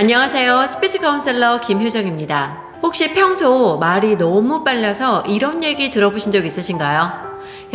안녕하세요. 스피치 카운셀러 김효정입니다. 혹시 평소 말이 너무 빨라서 이런 얘기 들어보신 적 있으신가요?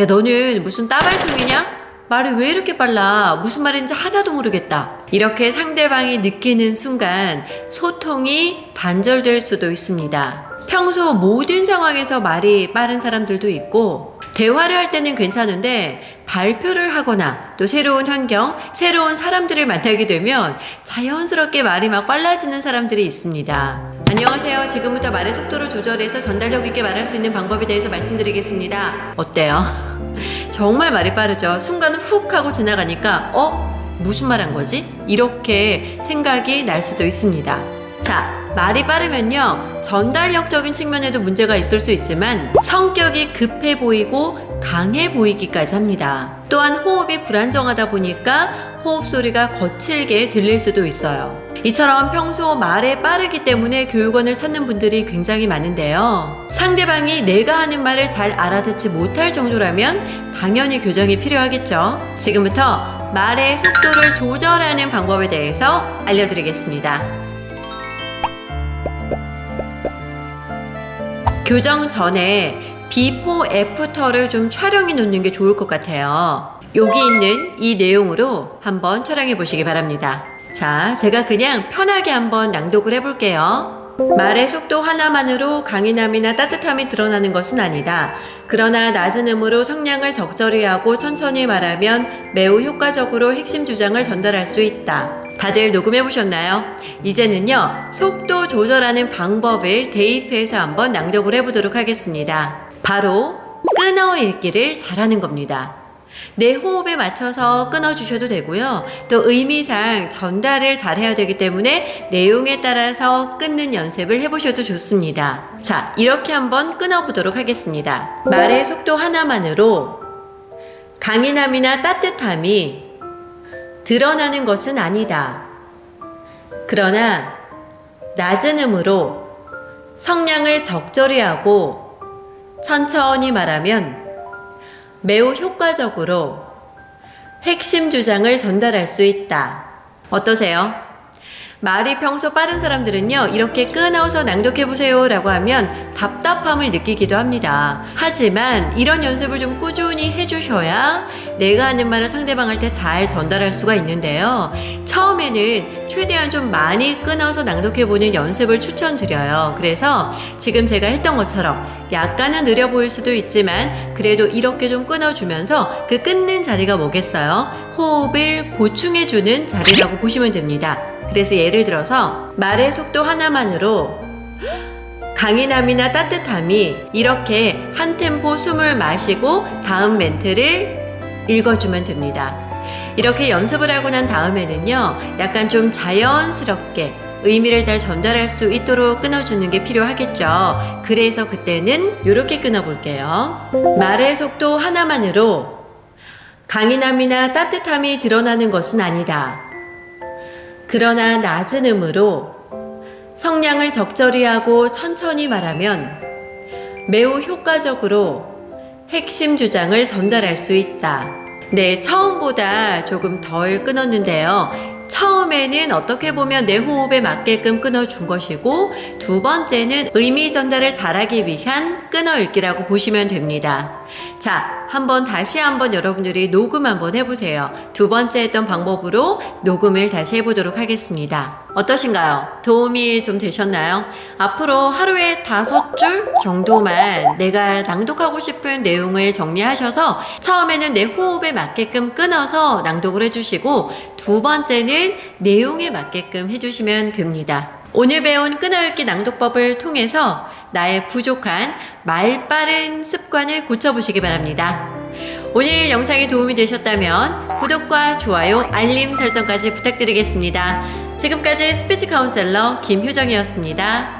야, 너는 무슨 따발총이냐? 말이 왜 이렇게 빨라? 무슨 말인지 하나도 모르겠다. 이렇게 상대방이 느끼는 순간 소통이 단절될 수도 있습니다. 평소 모든 상황에서 말이 빠른 사람들도 있고, 대화를 할 때는 괜찮은데, 발표를 하거나 또 새로운 환경, 새로운 사람들을 만나게 되면 자연스럽게 말이 막 빨라지는 사람들이 있습니다. 안녕하세요. 지금부터 말의 속도를 조절해서 전달력 있게 말할 수 있는 방법에 대해서 말씀드리겠습니다. 어때요? 정말 말이 빠르죠. 순간 훅 하고 지나가니까, 어? 무슨 말 한 거지? 이렇게 생각이 날 수도 있습니다. 자, 말이 빠르면요. 전달력적인 측면에도 문제가 있을 수 있지만 성격이 급해 보이고 강해 보이기까지 합니다. 또한 호흡이 불안정하다 보니까 호흡 소리가 거칠게 들릴 수도 있어요. 이처럼 평소 말에 빠르기 때문에 교육원을 찾는 분들이 굉장히 많은데요. 상대방이 내가 하는 말을 잘 알아듣지 못할 정도라면 당연히 교정이 필요하겠죠. 지금부터 말의 속도를 조절하는 방법에 대해서 알려드리겠습니다. 교정 전에 비포 애프터를 좀 촬영해 놓는 게 좋을 것 같아요. 여기 있는 이 내용으로 한번 촬영해 보시기 바랍니다. 자, 제가 그냥 편하게 한번 낭독을 해볼게요. 말의 속도 하나만으로 강인함이나 따뜻함이 드러나는 것은 아니다. 그러나 낮은 음으로 성량을 적절히 하고 천천히 말하면 매우 효과적으로 핵심 주장을 전달할 수 있다. 다들 녹음해 보셨나요? 이제는요, 속도 조절하는 방법을 대입해서 한번 낭독을 해 보도록 하겠습니다. 바로 끊어 읽기를 잘하는 겁니다. 내 호흡에 맞춰서 끊어주셔도 되고요. 또 의미상 전달을 잘 해야 되기 때문에 내용에 따라서 끊는 연습을 해보셔도 좋습니다. 자, 이렇게 한번 끊어보도록 하겠습니다. 말의 속도 하나만으로 강인함이나 따뜻함이 드러나는 것은 아니다. 그러나 낮은 음으로 성량을 적절히 하고 천천히 말하면 매우 효과적으로 핵심 주장을 전달할 수 있다. 어떠세요? 말이 평소 빠른 사람들은요, 이렇게 끊어서 낭독해보세요 라고 하면 답답함을 느끼기도 합니다. 하지만 이런 연습을 좀 꾸준히 해주셔야 내가 하는 말을 상대방한테 잘 전달할 수가 있는데요. 처음에는 최대한 좀 많이 끊어서 낭독해보는 연습을 추천드려요. 그래서 지금 제가 했던 것처럼 약간은 느려 보일 수도 있지만 그래도 이렇게 좀 끊어주면서 그 끊는 자리가 뭐겠어요? 호흡을 보충해주는 자리라고 보시면 됩니다. 그래서 예를 들어서 말의 속도 하나만으로 강인함이나 따뜻함이 이렇게 한 템포 숨을 마시고 다음 멘트를 읽어주면 됩니다. 이렇게 연습을 하고 난 다음에는요, 약간 좀 자연스럽게 의미를 잘 전달할 수 있도록 끊어주는 게 필요하겠죠. 그래서 그때는 이렇게 끊어볼게요. 말의 속도 하나만으로 강인함이나 따뜻함이 드러나는 것은 아니다. 그러나 낮은 음으로 성량을 적절히 하고 천천히 말하면 매우 효과적으로 핵심 주장을 전달할 수 있다. 네, 처음보다 조금 덜 끊었는데요. 처음에는 어떻게 보면 내 호흡에 맞게끔 끊어준 것이고, 두 번째는 의미 전달을 잘하기 위한 끊어 읽기라고 보시면 됩니다. 자, 한번 다시 한번 여러분들이 녹음 한번 해보세요. 두 번째 했던 방법으로 녹음을 다시 해보도록 하겠습니다. 어떠신가요? 도움이 좀 되셨나요? 앞으로 하루에 다섯 줄 정도만 내가 낭독하고 싶은 내용을 정리하셔서 처음에는 내 호흡에 맞게끔 끊어서 낭독을 해주시고 두 번째는 내용에 맞게끔 해주시면 됩니다. 오늘 배운 끊어읽기 낭독법을 통해서 나의 부족한 말 빠른 습관을 고쳐보시기 바랍니다. 오늘 영상이 도움이 되셨다면 구독과 좋아요, 알림 설정까지 부탁드리겠습니다. 지금까지 스피치 카운셀러 김효정이었습니다.